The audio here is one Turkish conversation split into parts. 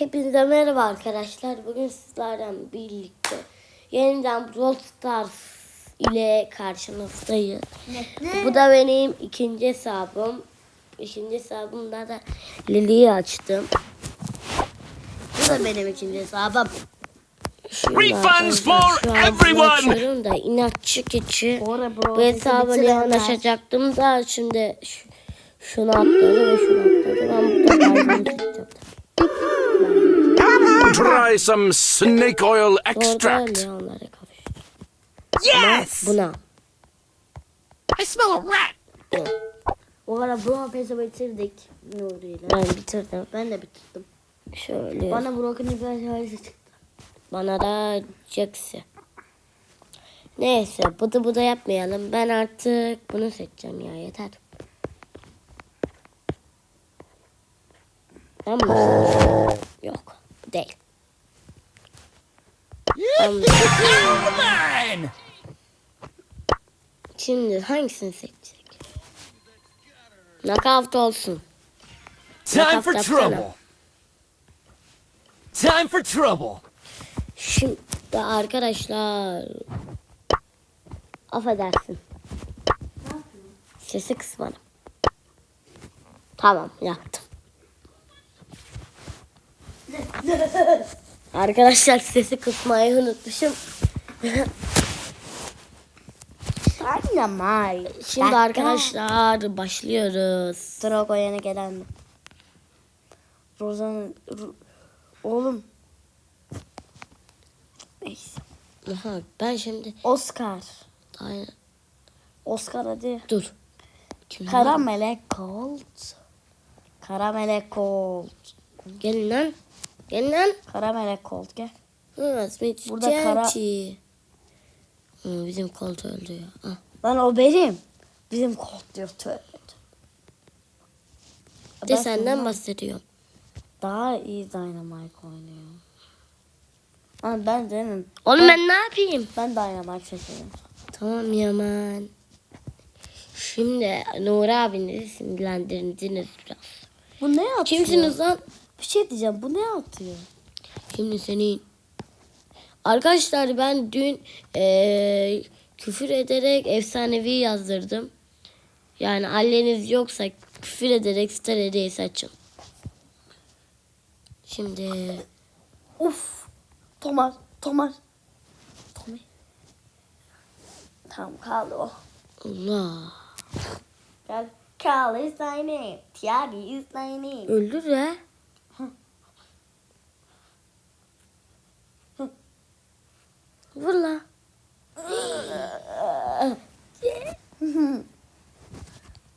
Hepinize merhaba arkadaşlar. Bugün sizlerden birlikte yeniden Brawl Stars ile karşınızdayız. Bu da benim ikinci hesabım. İkinci hesabımda da Lily'yi açtım. Bu da benim ikinci hesabım. Refunds for everyone. da inatçı keçi. Bu hesabı anlaşacaktım da şimdi şu, şunu atladı ve şunu atladı. Ben burada. Try some snake oil extract. Yes! Buna. I smell a rat. O ara bro pesi bitirdik. Nuri'yle. Ben bitirdim. Ben de bitirdim. Şöyle. Bana, Brock'un hikayesi çıktı. bana da Jax'i. Neyse bıdı bıdı yapmayalım. Ben artık bunu seçeceğim ya yeter. Ben bunu seçeceğim. Yok bu değil. Ben bunu seçeceğim. Man! Şimdi hangisini seçecek? Knockout olsun. Time for trouble. Time for trouble. Şimdi arkadaşlar affedersin. Sesi kısmadım. Tamam yaptım. arkadaşlar sesi kısmayı unutmuşum. Dynamite. Şimdi arkadaşlar başlıyoruz. Drago yeni gelen mi? Rozan... Ro- Oğlum. Neyse. Aha, ben şimdi Oscar. Ay, Oscar hadi. dur. Kimler? Kara melek Colt. Kara melek Colt. Gelin lan. Lan. Kara melek Colt gel. Evet, Burada kara- Hı, bizim kont öldü ya. Ah. Lan o benim. Bizim Colt diyor tövbe. De Ben senden bundan bahsediyorum. Daha iyi Dynamite oynuyor. Lan ben senin. Oğlum ben ne yapayım? Ben Dynamite seçerim. Tamam Yaman. Şimdi Nuri abinizi sinirlendirdiniz biraz. Bu ne atıyor? Kimsiniz lan? Bir şey diyeceğim. Bu ne atıyor? Şimdi senin. Arkadaşlar ben dün eee, küfür ederek efsanevi yazdırdım. Yani anneniz yoksa küfür ederek star hediyesi açın. Şimdi Uf. Thomas. Thomas. Tommy. Tamam kaldı o. Allah. Gel. Carl is my name. Tiago is my name. Öldür ya. Vur la.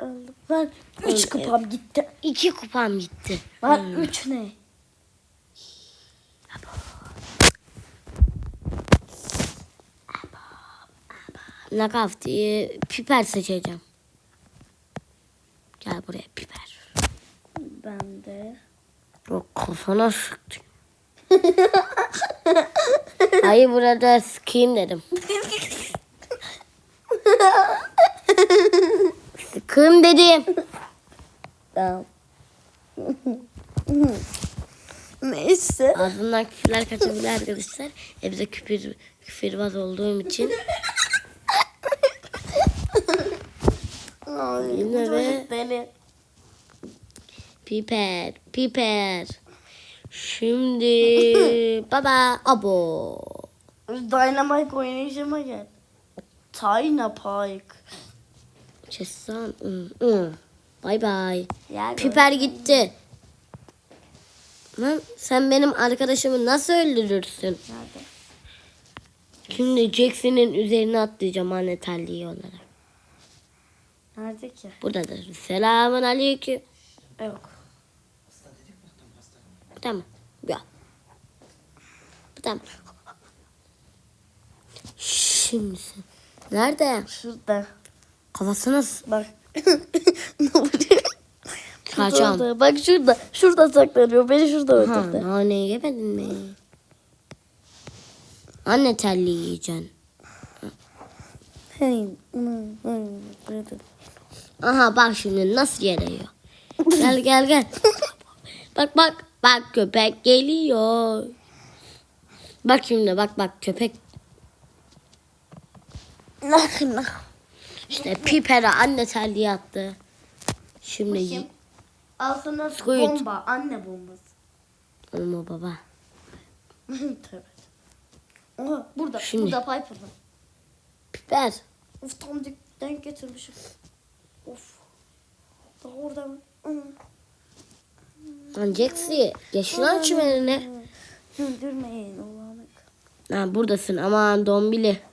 Öldüm. Ben üç kupam gitti. İki kupam gitti. Lan üç ne? Nakaf diye piper seçeceğim. Gel buraya piper. Ben de. O kafana sıktı. Hayır burada sıkayım dedim. Sıkayım dedim. Tamam. Neyse. Ağzımdan küfürler kaçabilir arkadaşlar. E bize küfür, küfürbaz olduğum için. Ay, Yine ve- deli. Piper, piper. Şimdi baba abo. Dynamite oynayışıma gel. Tayna Pike. Çesan. Bay bay. Piper gitti. Lan sen benim arkadaşımı nasıl öldürürsün? Nerede? Şimdi Jackson'ın üzerine atlayacağım anne terliği olarak. Nerede ki? Buradadır. Selamun aleyküm. Yok. Tamam. Ya. Tamam. Şimdi sen. Nerede? Şurada. Kafasına Bak. Kaçam. Bak şurada. Şurada saklanıyor. Beni şurada Ha, öldürdü. naneyi yemedin mi? Anne terliği yiyeceksin. Aha bak şimdi nasıl geliyor. Gel gel gel. bak bak. Bak köpek geliyor. Bak şimdi bak bak köpek. Nah. İşte pipere anne terliği attı. Şimdi Bakayım. Al sana Squid. bomba. Anne bombası. Olma baba. Tövbe. Oha burada. Şimdi. Burada Piper var. Piper. Of tam denk getirmişim. Of. Daha orada mı? Lan Jaxi. Geç lan çimenine. Güldürmeyin Allah'ım. Ha buradasın aman dombili.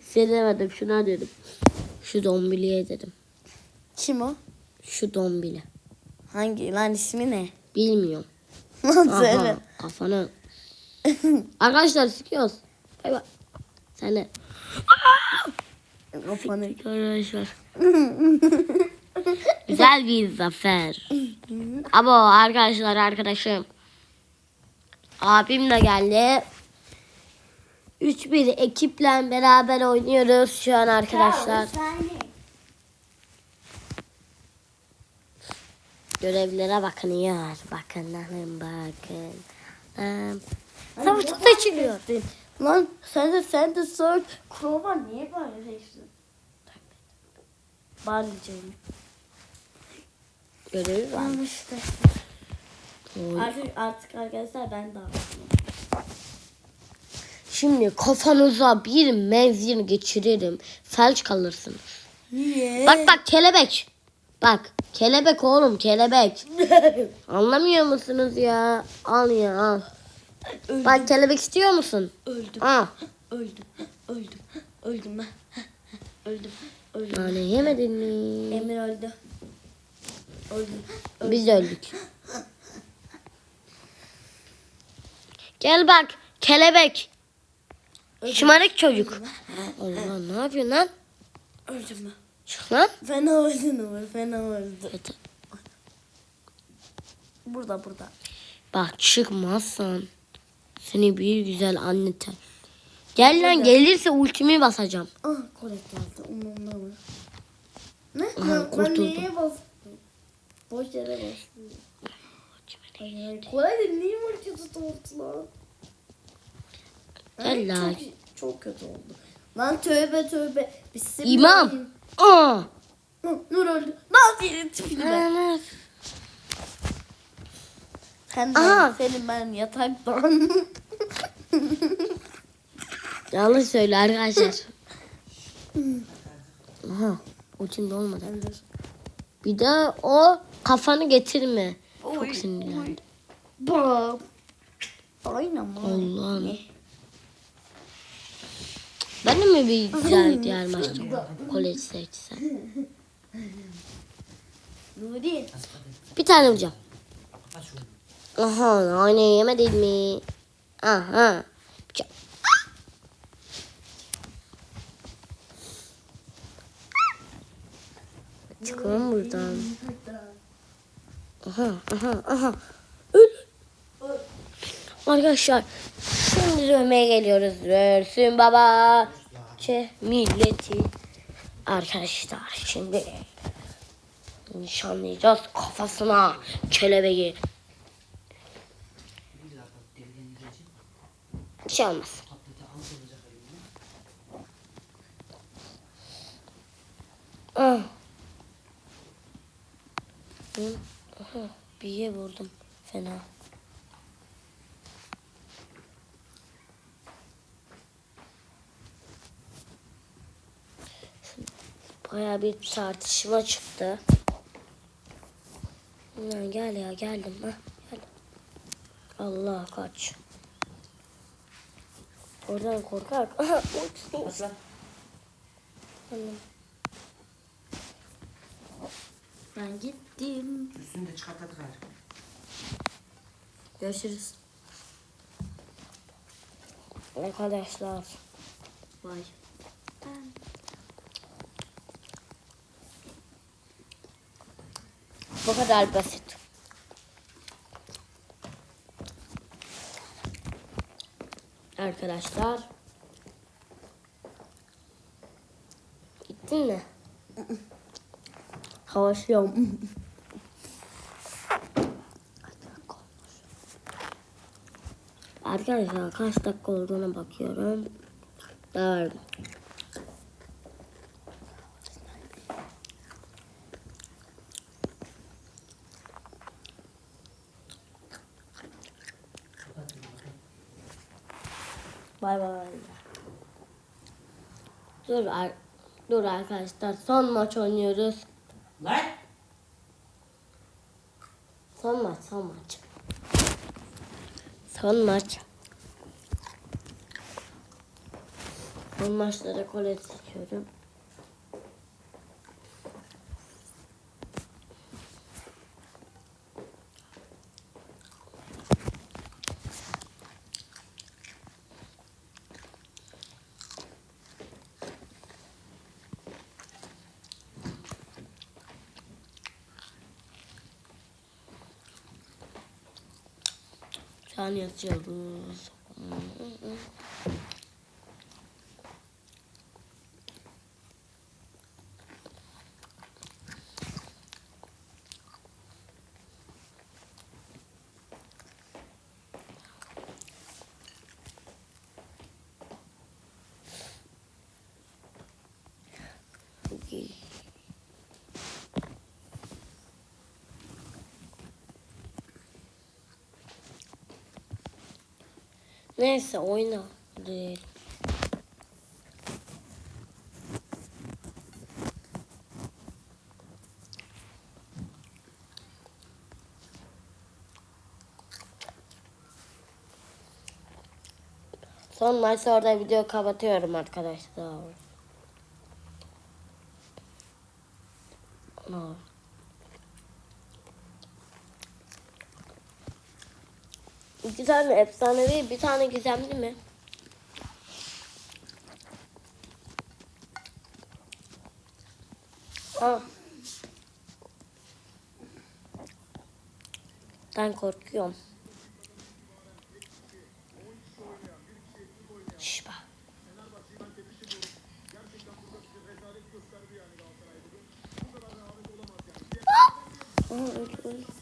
Seni demedim şuna dedim. Şu dombiliye dedim. Kim o? Şu dombili. Hangi lan ismi ne? Bilmiyorum. Lan söyle. Arkadaşlar sıkıyoruz. Bay bay. Sen de. Kafanı. Arkadaşlar. Güzel bir zafer. Ama arkadaşlar arkadaşım. Abim de geldi. 3-1 ekiple beraber oynuyoruz şu an arkadaşlar. Görevlere. Bakın bakın bakın. Um, Savaş çok seçiliyor. Lan sen de sen de sor. Krova niye böyle değiştin? Bağıracağım. Görevi var. Yanlıştı. Oy. Artık, artık arkadaşlar ben daha. Şimdi kafanıza bir menzil geçiririm. Felç kalırsınız. Niye? Bak bak kelebek. Bak kelebek oğlum kelebek. Anlamıyor musunuz ya? Al ya al. öldüm, Bak kelebek istiyor musun? öldüm, Al. öldüm, öldüm, öldüm ben. Öldüm, öldüm. Yani yemedin mi? Emir öldü. Öldüm. Biz de öldük. Gel bak kelebek. Şımarık çocuk. Allah ne yapıyorsun lan? Öldüm ben. Çık lan. Fena öldün Umur, fena öldü. Yeter. Burada, burada. Bak çıkmazsan seni bir güzel anne ter. Gel lan gelirse ultimi basacağım. Ah, korek geldi. Umurumda mı? Ne? Aha, ben, ben kurtuldum. niye bastım? Boş yere bastım. Ay, ay, Kolay da niye ulti tutuldu lan? Lan. Çok, çok kötü oldu. Lan tövbe tövbe. Bismillah. İmam. Aa. Nur öldü. Nasıl ben? Ana. Sen Aha. senin ben yataktan. Yanlış söyle arkadaşlar. Aha. De olmadı. Bir de o kafanı getirme. Çok Oy, sinirlendim. Bak. Aynen mı? Allah'ım. Ben de mi bir güzel diğer maçta kolej seçsem? Nuri. Bir tane vuracağım. Aha aynı yemedin mi? Aha. Bıçak. Çıkalım buradan. Aha aha aha. Öl. Arkadaşlar şimdi dövmeye geliyoruz. Görsün baba. Çe milleti. Arkadaşlar şimdi nişanlayacağız kafasına kelebeği. Bir şey olmaz. Ah. Bir ye vurdum fena. Baya bir tartışma çıktı. Ya gel ya geldim ha geldim. Allah kaç. Oradan uç, uç. Anladım. Ben gittim. Üstünü de çıkarttık gayrı. Görüşürüz. Arkadaşlar. Vay. Bu kadar basit. Arkadaşlar. Gittin mi? Havaşıyorum. Arkadaşlar kaç dakika olduğuna bakıyorum. Dört. Dur, dur arkadaşlar son maç oynuyoruz. Lan! Son maç, son maç. Son maç. Son maçlara kole seçiyorum. An yazıyoruz. Neyse oyna. Hadi. Son maç orada video kapatıyorum arkadaşlar. Ana. İki tane efsanevi, bir tane gizemli mi? Ha. Ben korkuyorum. Şş bak. Aa, öyle, öyle.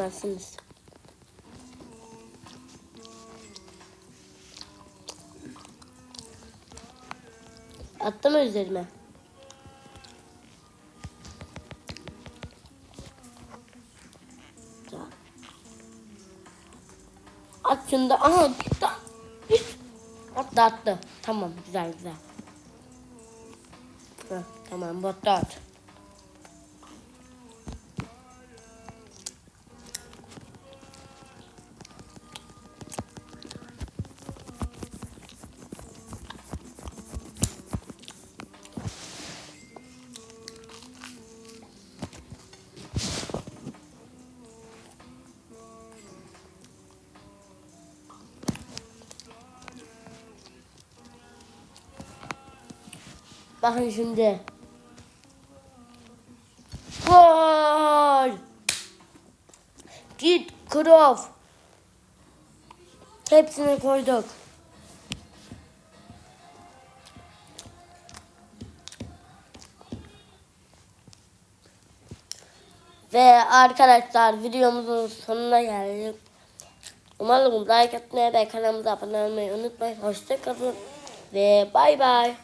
Bulamazsınız. Attı mı üzerime? At şunu da. Aha. Git. Attı attı. Tamam güzel güzel. Heh, tamam botta at. Bakın şimdi. Gol! Git Krof. Hepsini koyduk. Ve arkadaşlar videomuzun sonuna geldik. Umarım like atmayı ve kanalımıza abone olmayı unutmayın. Hoşçakalın ve bay bay.